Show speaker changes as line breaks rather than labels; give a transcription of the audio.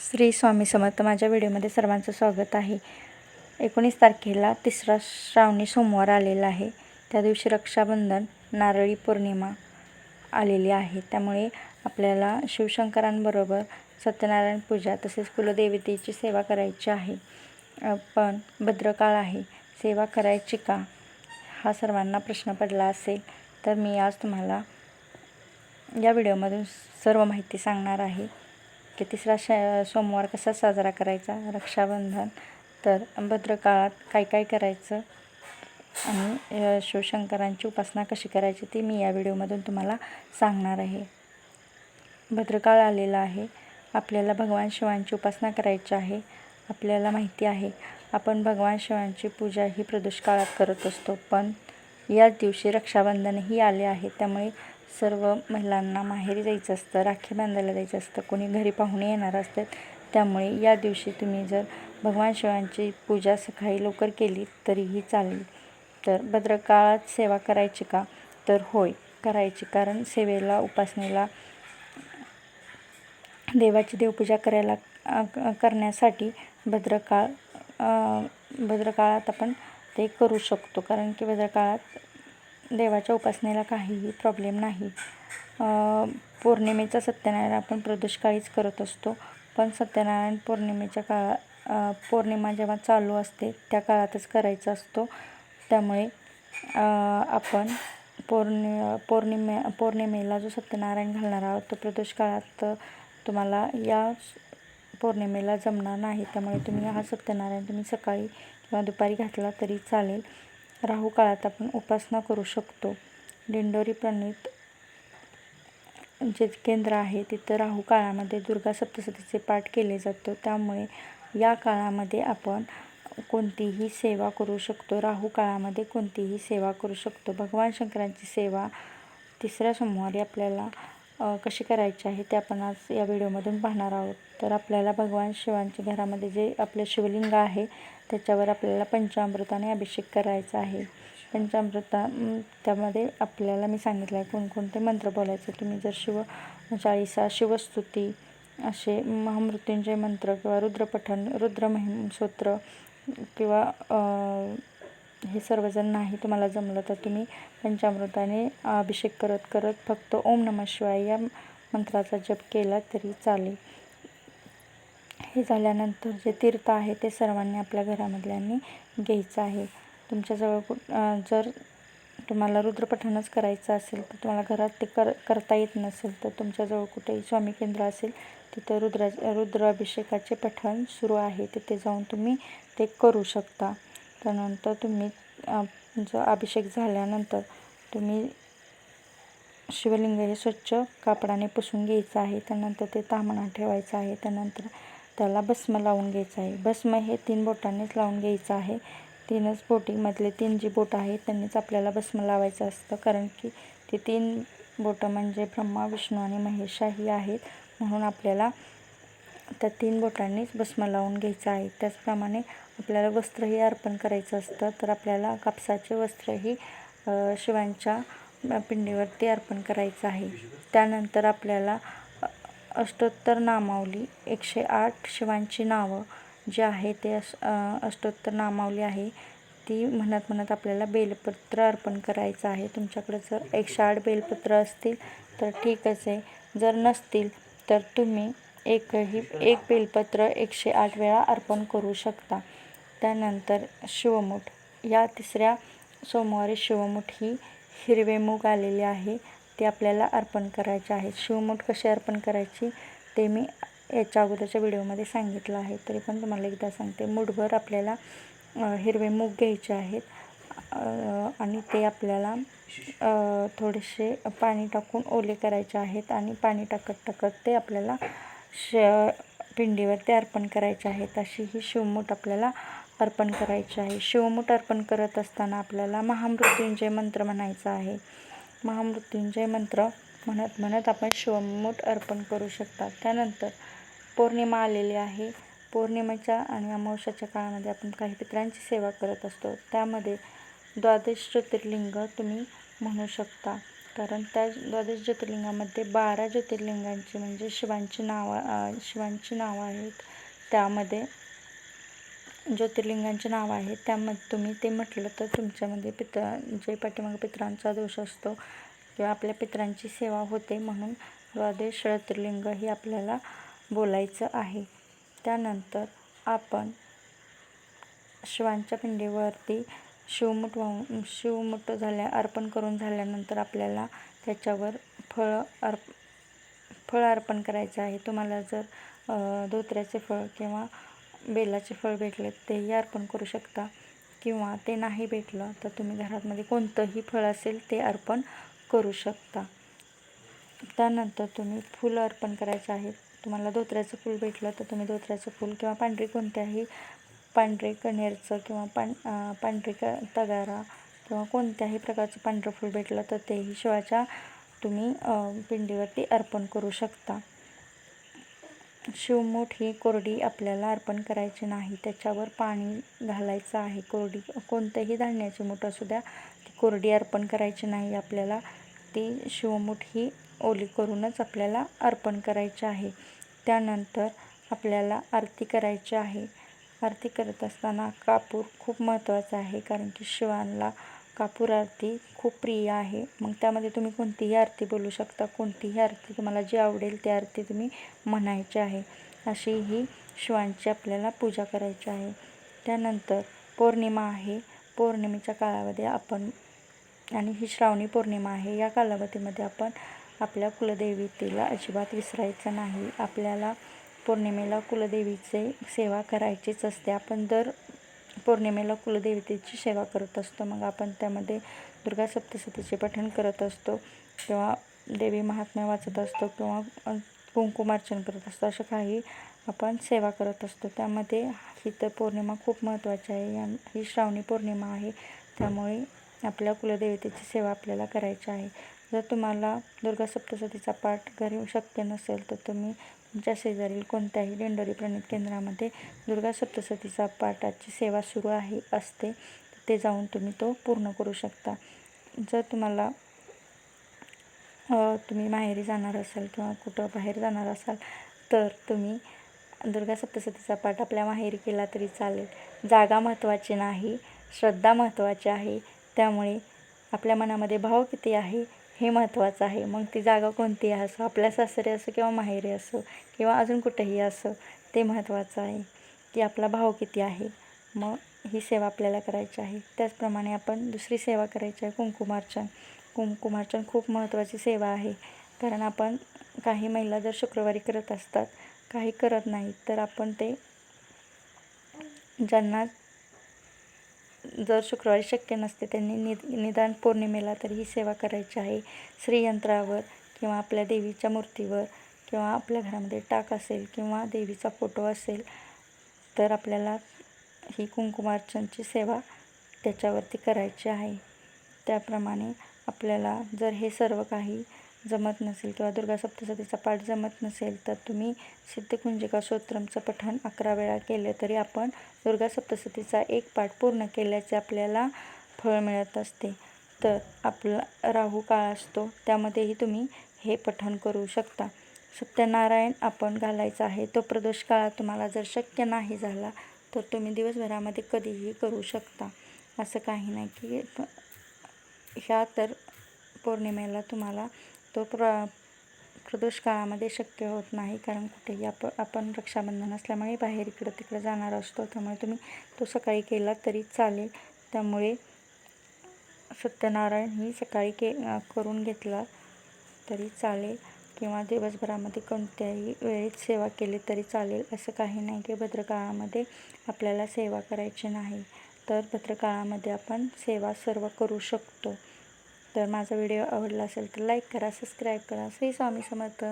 श्री स्वामी समर्थ माझ्या व्हिडिओमध्ये सर्वांचं स्वागत आहे. एकोणीस तारखेला तिसरा श्रावणी सोमवार आलेला आहे. त्या दिवशी रक्षाबंधन नारळी पौर्णिमा आलेली आहे. त्यामुळे आपल्याला शिवशंकरांबरोबर सत्यनारायण पूजा तसेच कुलदेवतेची सेवा करायची आहे. पण भद्रकाळ आहे. सेवा करायची का? हा सर्वांना प्रश्न पडला असेल तर मी आज तुम्हाला या व्हिडिओमधून सर्व माहिती सांगणार आहे. की तिसरा श सोमवार कसा साजरा करायचा? रक्षाबंधन. तर भद्रकाळात काय काय करायचं? आणि शिवशंकरांची उपासना कशी करायची ती मी या व्हिडिओमधून तुम्हाला सांगणार आहे. भद्रकाळ आलेला आहे. आपल्याला भगवान शिवांची उपासना करायची आहे. आपल्याला माहिती आहे आपण भगवान शिवांची पूजा ही प्रदोष काळात करत असतो. पण याच दिवशी रक्षाबंधनही आले आहे. त्यामुळे सर्व महिलांना माहेरी जायचं असतं राखी बांधायला जायचं असतं कोणी घरी पाहुणे येणार असतात त्यामुळे या दिवशी तुम्ही जर भगवान शिवांची पूजा सकाळी लवकर केली तरीही चालेल. तर भद्रकाळात सेवा करायची का? तर होय करायची. कारण सेवेला उपासनेला देवाची देवपूजा करायला करण्यासाठी भद्रकाळ भद्रकाळात आपण ते करू शकतो. कारण की भद्रकाळात देवाच्या उपासनेला काहीही प्रॉब्लेम नाही. पौर्णिमेचा सत्यनारायण आपण प्रदोषकाळीच करत असतो. पण सत्यनारायण पौर्णिमेच्या काळा पौर्णिमा जेव्हा चालू असते त्या काळातच करायचा असतो. त्यामुळे आपण पौर्णि पौर्णिमे पौर्णिमेला जो सत्यनारायण घालणार आहोत तो प्रदोष काळात तुम्हाला या पौर्णिमेला जमणार नाही. त्यामुळे तुम्ही हा सत्यनारायण तुम्ही सकाळी किंवा दुपारी घातला तरी चालेल. राहू काळात आपण उपासना करू शकतो. दिंडोरी प्रणित जे केंद्र आहे तिथं राहू काळामध्ये दुर्गा सप्तशतीचे पाठ केले जातो. त्यामुळे या काळामध्ये आपण कोणतीही सेवा करू शकतो. राहू काळामध्ये कोणतीही सेवा करू शकतो. भगवान शंकरांची सेवा तिसऱ्या सोमवारी आपल्याला कशी करायची आहे ते आपण आज या व्हिडिओमधून पाहणार आहोत. तर आपल्याला भगवान शिवांच्या घरामध्ये जे आपलं शिवलिंग आहे त्याच्यावर आपल्याला पंचामृताने अभिषेक करायचा आहे. पंचामृता त्यामध्ये आपल्याला मी सांगितलं आहे कोणकोणते मंत्र बोलायचे. तुम्ही जर शिव चाळीसा शिवस्तुती असे महामृत्युंजय मंत्र किंवा रुद्रपठण रुद्र महिम स्तोत्र किंवा हे सर्वजण नाही तुम्हाला जमलं तर तुम्ही पंचामृताने अभिषेक करत करत फक्त ओम नमः शिवाय या मंत्राचा जप केला तरी चालेल. हे झाल्यानंतर जे तीर्थ आहे ते सर्वांनी आपल्या घरामधल्यांनी घ्यायचं आहे. तुमच्याजवळ कुठ जर तुम्हाला रुद्रपठणच करायचं असेल तर तुम्हाला घरात ते कर करता येत नसेल तर तुमच्याजवळ कुठेही स्वामी केंद्र असेल तिथं रुद्रा रुद्राभिषेकाचे पठण सुरू आहे. तिथे जाऊन तुम्ही ते करू शकता. त्यानंतर तुम्ही अं, जो अभिषेक झाल्यानंतर तुम्ही शिवलिंग हे स्वच्छ कापडाने पुसून घ्यायचं आहे त्यानंतर ते तामणात ठेवायचं आहे त्यानंतर त्याला भस्म लावून घ्यायचं आहे. भस्म हे तीन बोटांनीच लावून घ्यायचं आहे. तीनच बोटीमधले तीन जी बोटं आहेत त्यांनीच आपल्याला भस्म लावायचं असतं कारण की ती तीन बोटं म्हणजे ब्रह्मा विष्णू आणि महेशा ही आहेत म्हणून आपल्याला त्या तीन बोटांनीच भस्म लावून घ्यायचं आहे. त्याचप्रमाणे आपल्याला वस्त्रही अर्पण करायचं असतं. तर आपल्याला कापसाचे वस्त्रही शिवांच्या पिंडीवरती अर्पण करायचं आहे. त्यानंतर आपल्याला अष्टोत्तर नामावली एकशे आठ शिवांची नावं जी आहे ते अस अष्टोत्तर नामावली आहे. ती म्हणत म्हणत आपल्याला बेलपत्र अर्पण करायचं आहे. तुमच्याकडे जर एकशे आठ बेलपत्र असतील तर ठीकच आहे. जर नसतील तर तुम्ही एकही एक बेलपत्र एकशे आठ वेळा अर्पण करू शकता. त्यानंतर शिवमूठ. या तिसऱ्या सोमवारी शिवमूठ ही हिरवे मूग आलेले आहे. ते आपल्याला अर्पण करायचे आहे शिवमूठ कशी अर्पण करायची? ते मी याच्या अगोदरच्या व्हिडिओमध्ये सांगितलं आहे. तरी पण तुम्हाला एकदा सांगते. मूठभर आपल्याला हिरवे मूग घ्यायचे आहेत. आणि ते आपल्याला थोडेसे पाणी टाकून ओले करायचे आहेत. आणि पाणी टाकत टाकत ते आपल्याला श पिंडीवर ते अर्पण करायचे आहेत. अशी ही शिवमूठ आपल्याला अर्पण करायची आहे. शिवमूठ अर्पण करत असताना आपल्याला महामृत्युंजय मंत्र म्हणायचा आहे. महामृत्युंजय मंत्र म्हणत म्हणत आपण शिवमूठ अर्पण करू शकता त्यानंतर पौर्णिमा आलेली आहे. पौर्णिमेच्या आणि अमावस्याच्या काळामध्ये आपण काही पित्रांची सेवा करत असतो. त्यामध्ये द्वादश ज्योतिर्लिंग तुम्ही म्हणू शकता. कारण त्या द्वादश ज्योतिर्लिंगामध्ये बारा ज्योतिर्लिंगांची म्हणजे शिवांची नावं शिवांची नावं आहेत. त्यामध्ये ज्योतिर्लिंगांची नावं आहेत. त्यामध्ये तुम्ही ते म्हटलं तर तुमच्यामध्ये पित्र जे पाठीमागे पित्रांचा दोष असतो किंवा आपल्या पित्रांची सेवा होते म्हणून द्वादश ज्योतिर्लिंग ही आपल्याला बोलायचं आहे. त्यानंतर आपण शिवांच्या पिंडीवरती शिवमुठ वाहून शिवमुठ झाल्या अर्पण करून झाल्यानंतर आपल्याला त्याच्यावर फळं अर्प फळ अर्पण करायचं आहे. तुम्हाला जर धोत्र्याचे फळ किंवा बेलाचे फळ भेटले तेही अर्पण करू शकता. किंवा ते नाही भेटलं तर तुम्ही घरामध्ये कोणतंही फळ असेल ते अर्पण करू शकता. त्यानंतर तुम्ही फुलं अर्पण करायचं आहे तुम्हाला धोत्र्याचं फूल भेटलं तर तुम्ही धोत्र्याचं फूल किंवा पांढरी कोणत्याही पांढरे कण्हेरचं किंवा पां पांढरे क तगारा किंवा कोणत्याही प्रकारचं पांढरं फूल भेटलं तर तेही शिवाच्या तुम्ही पिंडीवरती अर्पण करू शकता. शिवमूठ ही कोरडी आपल्याला अर्पण करायची नाही. त्याच्यावर पाणी घालायचं आहे. कोरडी कोणत्याही धान्याची मूठ असू द्या ती कोरडी अर्पण करायची नाही. आपल्याला ती शिवमूठ ही ओली करूनच आपल्याला अर्पण करायची आहे. त्यानंतर आपल्याला आरती करायची आहे. आरती करत असताना कापूर खूप महत्त्वाचा आहे कारण की शिवांना कापूर आरती खूप प्रिय आहे. मग त्यामध्ये तुम्ही कोणतीही आरती बोलू शकता. कोणतीही आरती तुम्हाला जी आवडेल ती आरती तुम्ही म्हणायची आहे. अशी ही शिवांची आपल्याला पूजा करायची आहे. त्यानंतर पौर्णिमा आहे. पौर्णिमेच्या काळामध्ये आपण आणि ही श्रावणी पौर्णिमा आहे. या कालावधीमध्ये आपण आपल्या कुलदेवीतेला अजिबात विसरायचं नाही. आपल्याला पौर्णिमेला कुलदेवीचे सेवा करायचीच असते. आपण दर पौर्णिमेला कुलदेवतेची सेवा करत असतो. मग आपण त्यामध्ये दुर्गा सप्तशतीचे पठण करत असतो किंवा देवी महात्म्य वाचत असतो किंवा कुंकुमार्चन करत असतो. अशा काही आपण सेवा करत असतो. त्यामध्ये ही तर पौर्णिमा खूप महत्त्वाची आहे. या ही श्रावणी पौर्णिमा आहे. त्यामुळे आपल्या कुलदेवतेची सेवा आपल्याला करायची आहे. जर तुम्हाला दुर्गा सप्तशतीचा पाठ घरी शक्य नसेल तर तुम्ही तुमच्या शेजारील कोणत्याही दिंडोरी प्रणित केंद्रामध्ये दुर्गा सप्तशतीचा पाठाची सेवा सुरू आहे असते ते जाऊन तुम्ही तो पूर्ण करू शकता. जर तुम्हाला तुम्ही माहेरी जाणार असाल किंवा कुठं बाहेर जाणार असाल तर तुम्ही दुर्गा सप्तशतीचा पाठ आपल्या माहेरी केला तरी चालेल. जागा महत्त्वाची नाही श्रद्धा महत्त्वाची आहे त्यामुळे आपल्या मनामध्ये भाव किती आहे हे महत्त्वाचं आहे. मग ती जागा कोणती असो आपल्या सासरे असो किंवा माहेरी असो किंवा अजून कुठेही असो ते महत्त्वाचं आहे की आपला भाव किती आहे. मग ही सेवा आपल्याला करायची आहे. त्याचप्रमाणे आपण दुसरी सेवा करायची आहे कुंकुमार्चन. कुंकुमार्चन खूप महत्त्वाची सेवा आहे. कारण आपण काही महिला जर शुक्रवारी करत असतात काही करत नाहीत तर आपण ते ज्यांना जर शुक्रवारी शक्य नसते त्यांनी नि निदान पौर्णिमेला तर ही सेवा करायची आहे. श्रीयंत्रावर किंवा आपल्या देवीच्या मूर्तीवर किंवा आपल्या घरामध्ये टाक असेल किंवा देवीचा फोटो असेल तर आपल्याला ही कुंकुमार्चनची सेवा त्याच्यावरती करायची आहे. त्याप्रमाणे आपल्याला जर हे सर्व काही जमत नसेल किंवा दुर्गा सप्तशतीचा पाठ जमत नसेल तर तुम्ही सिद्धकुंजिका स्तोत्रमचं पठण अकरा वेळा केलं तरी आपण दुर्गा सप्तशतीचा एक पाठ पूर्ण केल्याचे आपल्याला फळ मिळत असते. तर आपला राहू काळ असतो त्यामध्येही तुम्ही हे पठण करू शकता. सत्यनारायण आपण घालायचा आहे तो प्रदोष काळात तुम्हाला जर शक्य नाही झाला तर तुम्ही दिवसभरामध्ये कधीही करू शकता. असं काही नाही की ह्या तर पौर्णिमेला तुम्हाला तो प्र प्रदोष काळामध्ये शक्य होत नाही कारण कुठेही आप आपण रक्षाबंधन असल्यामुळे बाहेर इकडं तिकडं जाणार असतो. त्यामुळे तुम्ही तो सकाळी केला तरी चालेल. त्यामुळे सत्यनारायण ही सकाळी के करून घेतला तरी चालेल किंवा दिवसभरामध्ये कोणत्याही वेळेत सेवा केली तरी चालेल. असं काही नाही की भद्रकाळामध्ये आपल्याला सेवा करायची नाही. तर भद्रकाळामध्ये आपण सेवा सर्व करू शकतो. तर माझा व्हिडिओ आवडला असेल तर लाईक करा सबस्क्राईब करा. श्री स्वामी समर्थ.